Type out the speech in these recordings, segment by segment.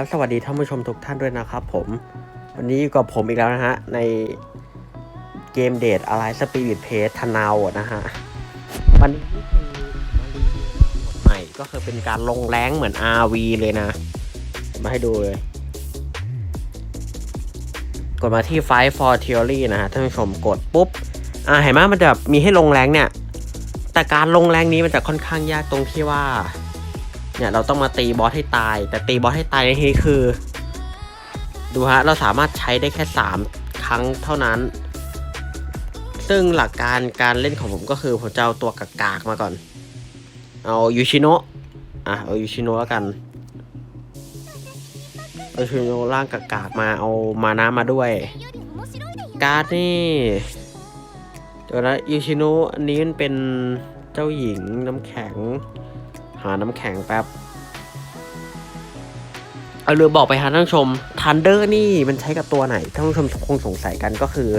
ครับ สวัสดีท่านผู้ชมทุกท่านด้วยนะครับผม วันนี้อยู่กับผมอีกแล้วนะฮะ ในเกมเดทอะไรสปิริตเพจทนาวนะฮะ วันนี้คือใหม่ก็คือเป็นการลงแรงเหมือน RV เลยนะ มาให้ดูเลย กดมาที่ Fight for Theory นะฮะ ท่านผู้ชมกดปุ๊บ อ่าเห็นไหมมันจะมีให้ลงแรงเนี่ย แต่การลงแรงนี้มันจะค่อนข้างยากตรงที่ว่า เนี่ยเราต้องมาตีบอสให้ตาย แต่ตีบอสให้ตายในที่คือ ดูฮะเราสามารถใช้ได้แค่ 3 ครั้งเท่านั้น ซึ่งหลักการการเล่นของผมก็คือผมจะเอาตัวกากๆมาก่อน เอายูชิโนะอะเอายูชิโนะแล้วกันเอายูชิโนะร่างกากๆมาเอามาน้ำมาด้วย การ์ดนี่เดี๋ยวนะยูชิโนะอันนี้มันเป็นเจ้าหญิงน้ำแข็ง หาน้ำแข็งแป๊บเอาเรือบอกไปฮะท่านผู้ชมทันเดอร์นี่มันใช้กับตัวไหนท่านผู้ชมคงสงสัยกันก็คือ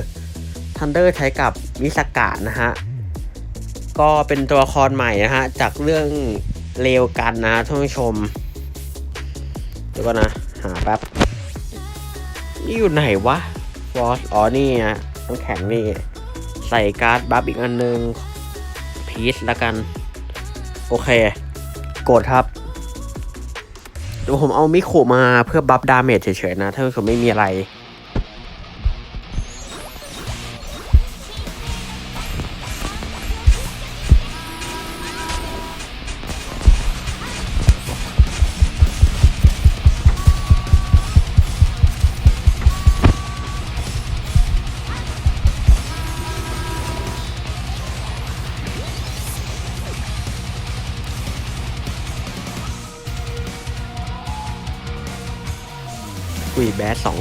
ทันเดอร์ใช้กับมิสกะนะฮะ ก็เป็นตัวละครใหม่นะฮะ จากเรื่องเลวกันนะท่านผู้ชม เดี๋ยวก่อนนะ หาแป๊บ นี่อยู่ไหนวะฟอสอ๋อนี่นะน้ำแข็งนี่ ใส่การ์ดบัฟอีกอันนึง พีซละกัน โอเค กดครับเดี๋ยวผมเอามิคุมาเพื่อบัฟดาเมจเฉยๆนะ ถ้าผมไม่มีอะไร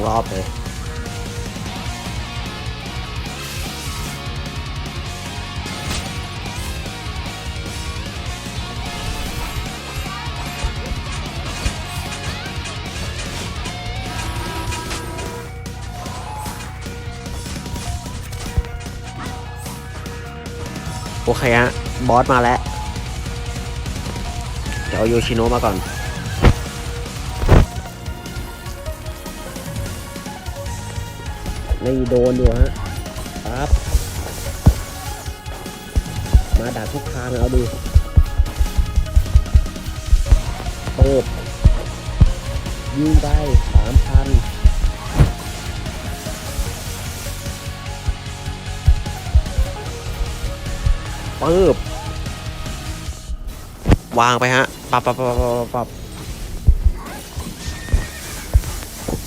รอบเลยโอเคฮะ บอสมาแล้ว เดี๋ยวเอาโยชิโนะมาก่อน ไม่โดนอยู่ฮะปั๊บมาดักทุกทางเอาดูเปิดยิงไปสามพันปึ๊บวางไปฮะปับปับปับปับปับปับ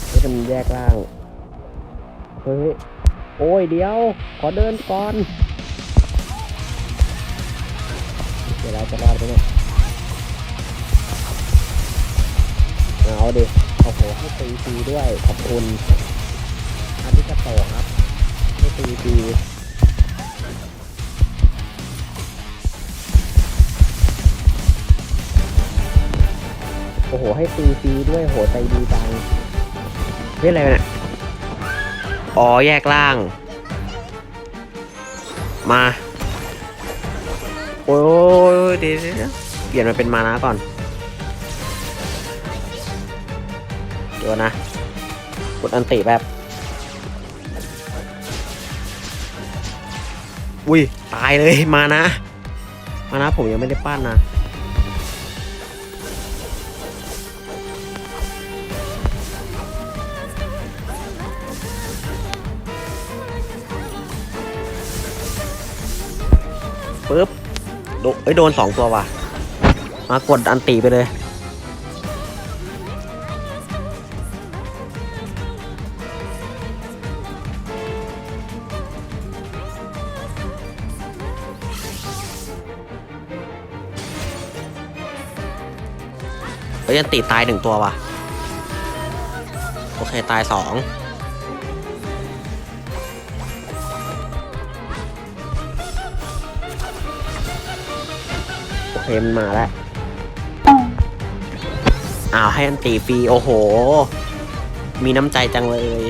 ให้มันแยกล่าง เฮ้ย โอ้ยเดี๋ยว ขอเดินก่อน เดี๋ยวเราจะรอดไปเนี่ยเอาดิโอ้โหให้ตีฟรีด้วย ขอบคุณ อันที่จะโตอครับให้ตีฟรีโอ้โห ให้ตีฟรีด้วยโหใจดีจังเฮ้ยอะไรเนี่ย อ๋อแยกล่าง มา โอ้ยเดี๋ยวเปลี่ยนมาเป็นมานะก่อนเดี๋ยวนะ กดอันติแบบ อุ้ย ตายเลยมานะ มานะผมยังไม่ได้ปั้นนะ ปึ๊บโดเอ้ยโดนสองตัวว่ะ มากดอันตีไปเลยเฮ้ยอันตีตายหนึ่งตัวว่ะ โอเค ตายสอง นมาแล้วอ้าวให้อันตีฟรีโอ้โห มีน้ำใจจังเลย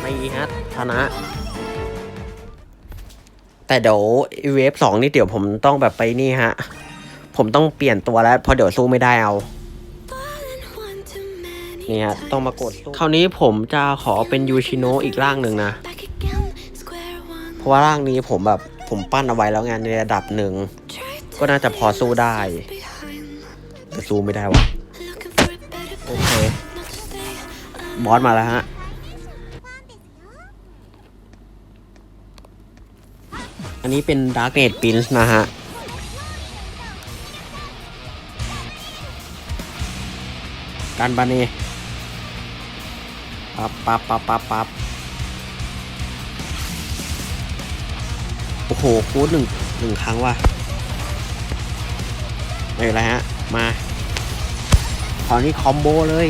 ไม่ฮะชนะ แต่เดี๋ยวเวฟสองนี่เดี๋ยวผมต้องแบบไปนี่ฮะ ผมต้องเปลี่ยนตัวแล้วพราะเดี๋ยวสู้ไม่ได้เอานี่ฮะต้องมากดสู้คราวนี้ผมจะขอเป็นยูชิโนะอีกร่างหนึ่งนะ เพราะว่าร่างนี้ผมแบบผมปั้นเอาไว้แล้วไงในระดับหนึ่ง ก็น่าจะพอสู้ได้แต่สู้ไม่ได้วะโอเคบอสมาแล้วฮะ อันนี้เป็น Dark Knight Prince นะฮะการบาเนปั๊บปั๊บปั๊บปั๊บปั๊บโอ้โหคูดหนึ่งหนึ่งครั้งว่ะไม่เป็นไรฮะ มาคราวนี้คอมโบเลย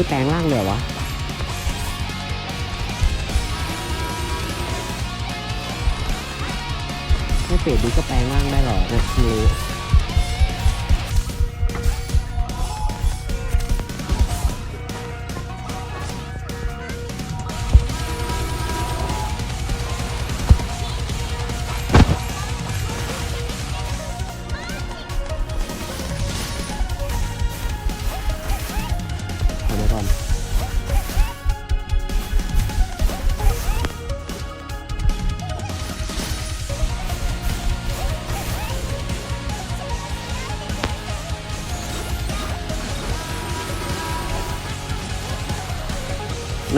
คือแปลงร่างเลยวะไม่เปรตดีก็แปลงร่างได้เหรอนะคือ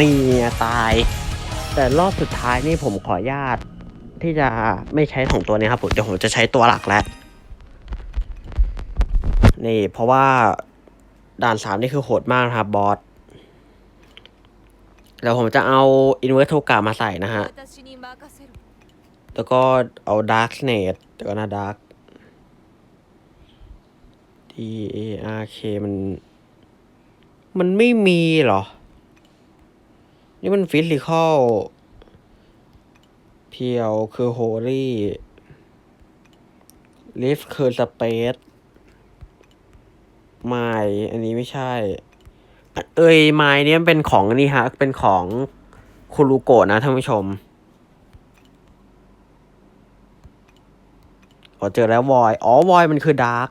นี่ตาย แต่รอบสุดท้ายนี่ผมขออนุญาตที่จะไม่ใช้ของตัวนี้ครับผมเดี๋ยวผมจะใช้ตัวหลักแล้วนี่ เพราะว่าด่านสามนี่คือโหดมากนะครับบอสแล้วผมจะเอาอินเวอร์โทกามาใส่นะฮะ แล้วก็เอาดาร์ k เน t เดี๋ยวก่อนนะดาร์ D A R K มัน มันไม่มีเหรอ นี่มันฟิสิคอลเพียวคือโฮลี่ลิฟคือสเปซไมอันนี้ไม่ใช่ เอ้ยไมเนี่ยมันเป็นของอันนี่ฮะ เป็นของคุรุโกะนะท่านผู้ชมพอเจอแล้ววอย อ๋อ วอยมันคือดาร์ก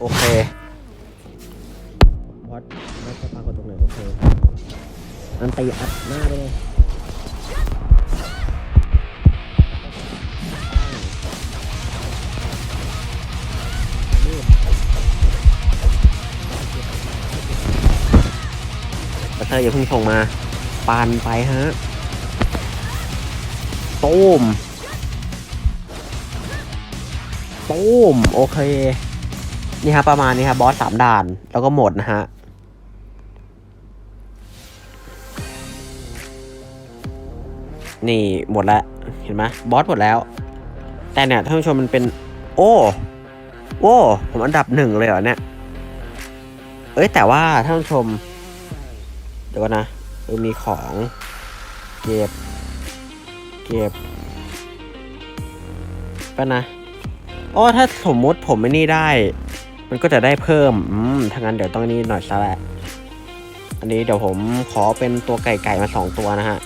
โอเควัดวัดจะปรากฏตรงไหนโอเคอันตีอัดหน้าไปเลยบัตเตอร์อย่าเพิ่งส่งมา ปานไปฮะตูมตูมโอเค นี่ครับประมาณนี้ครับบอสสามด่าน แล้วก็หมดนะฮะนี่หมดแล้ว เห็นไหมบอสหมดแล้ว แต่เนี่ยท่านผู้ชมมันเป็น โอ้โอ้ผมอันดับหนึ่งเลยเหรอเนี่ย เอ้ยแต่ว่าท่านผู้ชม เดี๋ยวก่อนนะเออมีของเก็บ เก็บแป๊บนะอ๋อถ้าสมมุติผมไม่นี่ได้ มันก็จะได้เพิ่มอืมถ้างั้นเดี๋ยวต้องนี่หน่อยซะแหละ อันนี้เดี๋ยวผมขอเป็นตัวไก่ไก่มาสองตัวนะฮะ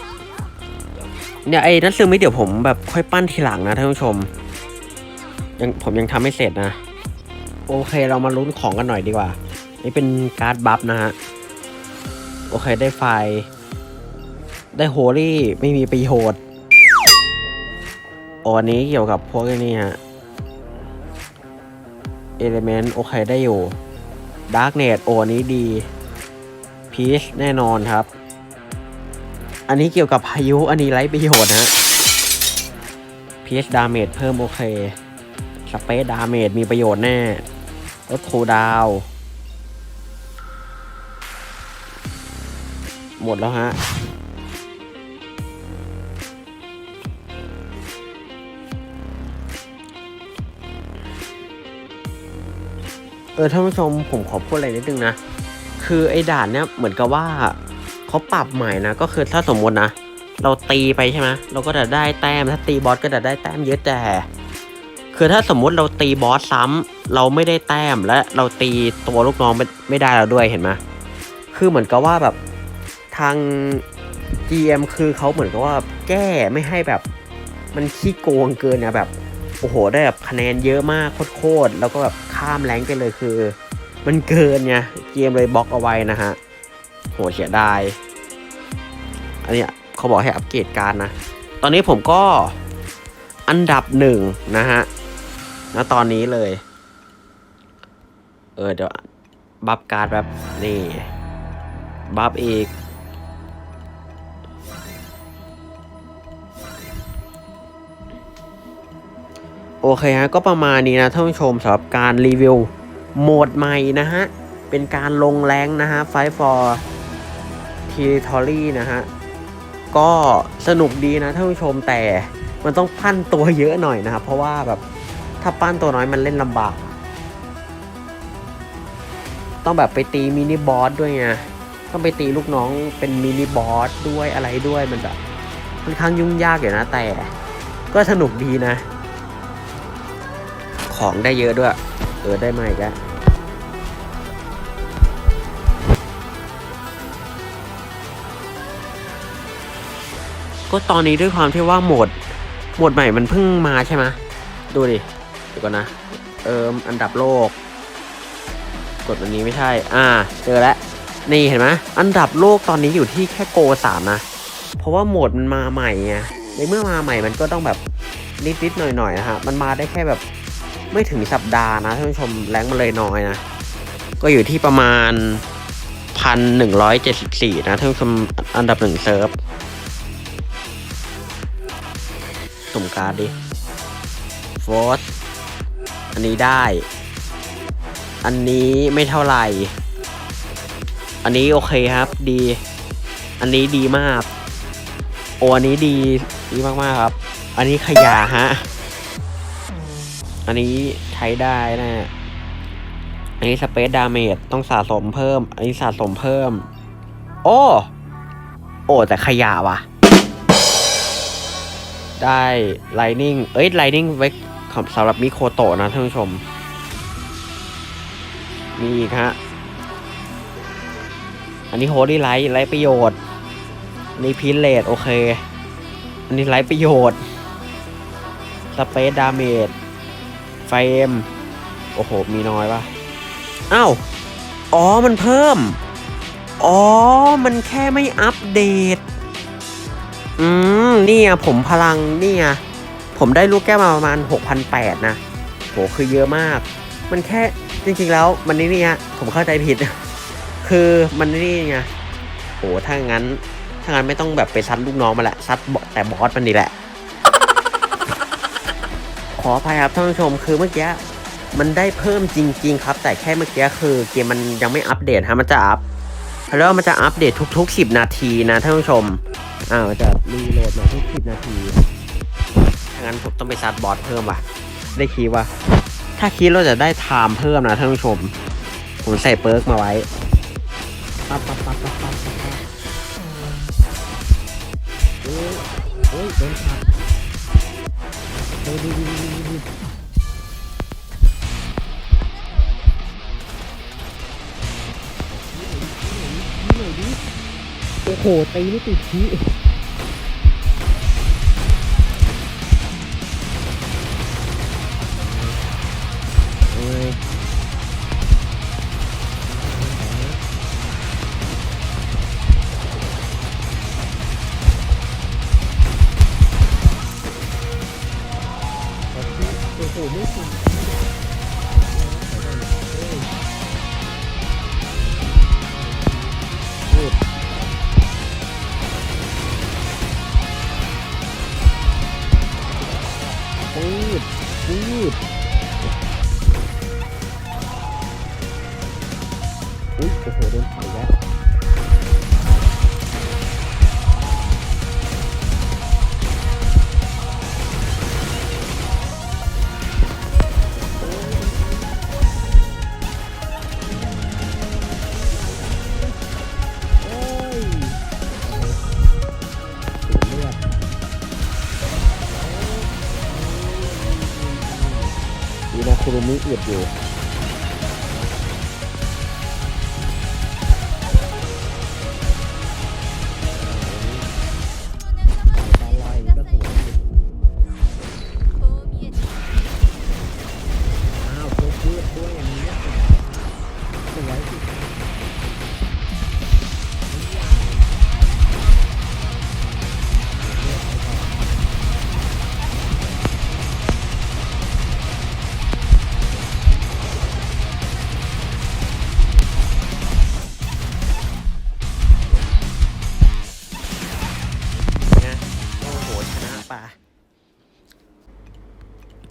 เนี่ยไอ้นัทซึมิเดี๋ยวผมแบบค่อยปั้นทีหลังนะท่านผู้ชม ยังผมยังทำไม่เสร็จนะ โอเคเรามาลุ้นของกันหน่อยดีกว่า นี่เป็นการ์ดบัฟนะฮะ โอเคได้ไฟ ได้โฮลี่ไม่มีประโยชน์อ้อันนี้เกี่ยวกับพวกนี้ฮะ เอลเมนต์โอเคได้อยู่ดาร์กเน t โอนี้ดีพีชแน่นอนครับ อันนี้เกี่ยวกับพายุอันนี้ไร้ประโยชน์ฮะพีชดาเมจเพิ่มโอเคสเปซดาเมจมีประโยชน์แน่ลดคูดาวหมดแล้วฮะ อท่านผู้ชมผมขอพูดอะไรนิดนึงนะ คือไอ้ด่านเนี้ยเหมือนกับว่าเขาปรับใหม่นะ ก็คือถ้าสมมตินะ เราตีไปใช่ไหมเราก็จะได้แต้ม ถ้าตีบอสก็จะได้แต้มเยอะแต่ คือถ้าสมมุติเราตีบอสซ้ำเราไม่ได้แต้มและเราตีตัวลูกน้องไม่ไม่ได้แล้วด้วยเห็นไหมคือเหมือนกับว่าแบบทาง GM คือเขาเหมือนกับว่าแก้ไม่ให้แบบมันขี้โกงเกินนะแบบโอ้โหได้แบบคะแนนเยอะมากโคตรๆแล้วก็แบบ ข้ามแรงไปเลยคือ มันเกินไงเกมเลยบล็อกเอาไว้นะฮะโหเสียดายอันนี้เขาบอกให้อัปเกรดการนะ ตอนนี้ผมก็อันดับหนึ่งนะฮะณตอนนี้เลย เออเดี๋ยวบัฟการ์ดแบบนี่บัฟอีก โอเคฮะก็ประมาณนี้นะท่านผู้ชมสำหรับการรีวิวโหมดใหม่นะฮะ เป็นการลงแรงนะฮะ Fight for Territory นะฮะ ก็สนุกดีนะท่านผู้ชมแต่มันต้องปั้นตัวเยอะหน่อยนะครับ เพราะว่าแบบถ้าปั้นตัวน้อยมันเล่นลำบาก ต้องแบบไปตีมินิบอสด้วยไงต้องไปตีลูกน้องเป็นมินิบอสด้วยอะไรด้วยมันแบบค่อนข้างยุ่งยากอยู่นะแต่ ก็สนุกดีนะ ของได้เยอะด้วย เออได้มาอีกแล้วก็ตอนนี้ด้วยความที่ว่าโหมด โหมดใหม่มันเพิ่งมาใช่ไหมดูดิเดี๋ยวก่อนนะ เอิมอันดับโลก กดวันนี้ไม่ใช่ อ่า เจอแล้ว นี่เห็นไหมอันดับโลกตอนนี้อยู่ที่แค่โกสามนะ เพราะว่าโหมดมันมาใหม่ไงในเมื่อมาใหม่มันก็ต้องแบบนิดๆหน่อยๆนะฮะ มันมาได้แค่แบบ ไม่ถึงสัปดาห์นะท่านผู้ชมแรงมันเลยน้อยนะ ก็อยู่ที่ประมาณพันหนึ่งร้อยเจ็ดสิบสี่นะท่านผู้ชมอันดับหนึ่งเซิร์ฟสุ่มการ์ดดิโฟสอันนี้ได้ อันนี้ไม่เท่าไหร่ อันนี้โอเคครับดี อันนี้ดีมาก โออันนี้ดีดีมากๆครับ อันนี้ขยะฮะ อันนี้ใช้ได้นะอันนี้สเปซดาเมจต้องสะสมเพิ่ม อันนี้สะสมเพิ่ม โอ้ โอ้ แต่ขยะว่ะ ได้ไลนิ่งเอ้ยไลนิ่งไว้สำหรับมิโคโตะนะท่านผู้ชม มีอีกฮะ อันนี้โฮลี่ไลท์ไลท์ประโยชน์อันนี้พินเลดโอเค อันนี้ไลท์ประโยชน์สเปซดาเมจ ไฟเอ็มโอ้โห มีน้อยปะอ้าว อ๋อ มันเพิ่ม อ๋อ มันแค่ไม่อัปเดต อืมนี่อะผมพลังนี่อะผมได้ลูกแก้วมาประมาณ 6,800 นะโหคือเยอะมาก มันแค่จริงๆแล้วมันนี่นี่ฮะผมเข้าใจผิด คือมันนี่ไงโหถ้างั้น ถ้างั้นไม่ต้องแบบไปซัดลูกน้องมาละซัดแต่บอสมันนี่แหละ ขออภัยครับท่านผู้ชมคือเมื่อกี้มันได้เพิ่มจริง ๆ ครับ แต่แค่เมื่อกี้คือเกมมันยังไม่อัปเดตฮะมันจะอัพแล้วมันจะอัปเดตทุก ๆ 10 นาทีนะท่านผู้ชมอ่ามันจะรีโหลดมาทุกสินาทีถ้างั้นผมต้องไปซัดบอสเพิ่มว่ะ ได้คีย์ว่ะถ้าคีย์เราจะได้ไทม์เพิ่มนะท่านผู้ชมผมใส่เปิร์กมาไว้ปั๊บปั๊บปั๊บปั๊บปั๊บปั๊บปั๊บโอ้ยโดนขัด ดีดีดีดีดีโอ้โหตีไม่ติดที่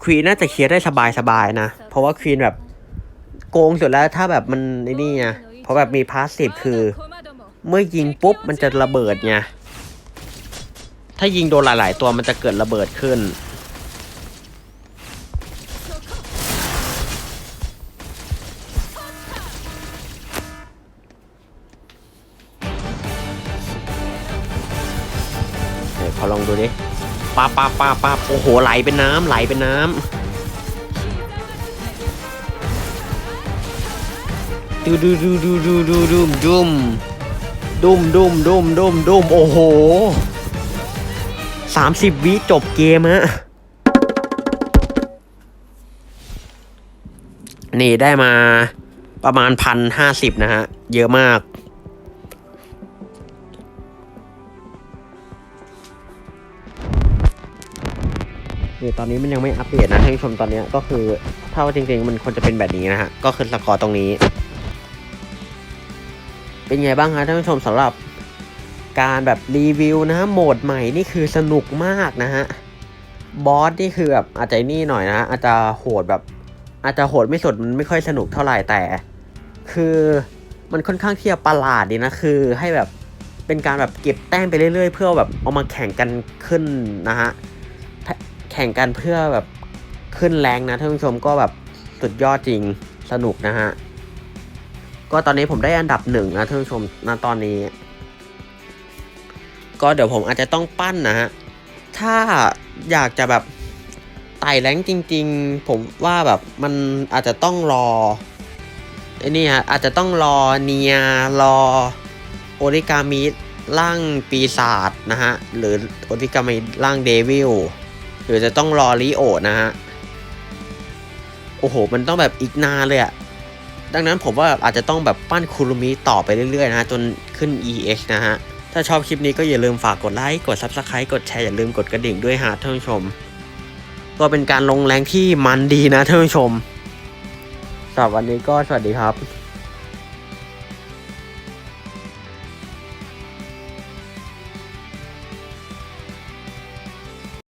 วีนน่าจะเคลียร์ได้สบายๆนะ เพราะว่าควีนแบบโกงสุดแล้วถ้าแบบมันไอ้นี่ไงเพราะแบบมีพาสซีฟคือ เมื่อยิงปุ๊บมันจะระเบิดไงถ้ายิงโดนหลาย ๆ ตัวมันจะเกิดระเบิดขึ้น ปาปาปาปาโอ้โหไหลเป็นน้ำไหลเป็นน้ำดูดูดูดูดูดูดุมดุมดุมดุมดุมดุมดุมโอ้โหสามสิบวิจบเกมฮะนี่ได้มาประมาณพันห้าสิบนะฮะ เยอะมาก คือตอนนี้มันยังไม่อัปเดตนะท่านผู้ชมตอนนี้ก็คือถ้าว่าจริงๆมันควรจะเป็นแบบนี้นะฮะก็คือสกอร์ตรงนี้ เป็นไงบ้างคะท่านผู้ชมสำหรับการแบบรีวิวนะฮะโหมดใหม่นี่คือสนุกมากนะฮะบอสนี่คือแบบอาจจะนี่หน่อยนะฮะอาจจะโหดแบบ อาจจะโหดไม่สุดมันไม่ค่อยสนุกเท่าไหร่แต่ คือมันค่อนข้างที่จะประหลาดดีนะคือให้แบบเป็นการแบบเก็บแต้มไปเรื่อยๆ เพื่อแบบเอามาแข่งกันขึ้นนะฮะ แข่งกันเพื่อแบบขึ้นแรงนะท่านผู้ชมก็แบบสุดยอดจริงสนุกนะฮะ ก็ตอนนี้ผมได้อันดับหนึ่งนะท่านผู้ชมณตอนนี้ ก็เดี๋ยวผมอาจจะต้องปั้นนะฮะ ถ้าอยากจะแบบไต่แรงจริง ๆ ผมว่าแบบมันอาจจะต้องรอไอ้นี่ฮะอาจจะต้องรอเนียรอโอริกามิร่างปีศาจนะฮะ หรือโอริกามิร่างเดวิล หรือจะต้องรอลิโอนะฮะ โอ้โห มันต้องแบบอีกนานเลยอะดังนั้นผมว่าอาจจะต้องแบบปั้นคุรุมิต่อไปเรื่อยๆนะฮะ จนขึ้น EX นะฮะ ถ้าชอบคลิปนี้ก็อย่าลืมฝากกดไลค์ กด Subscribe กดแชร์ อย่าลืมกดกระดิ่งด้วยฮะท่านผู้ชม ก็เป็นการลงแรงที่มันดีนะท่านผู้ชมสำหรับวันนี้ก็สวัสดีครับ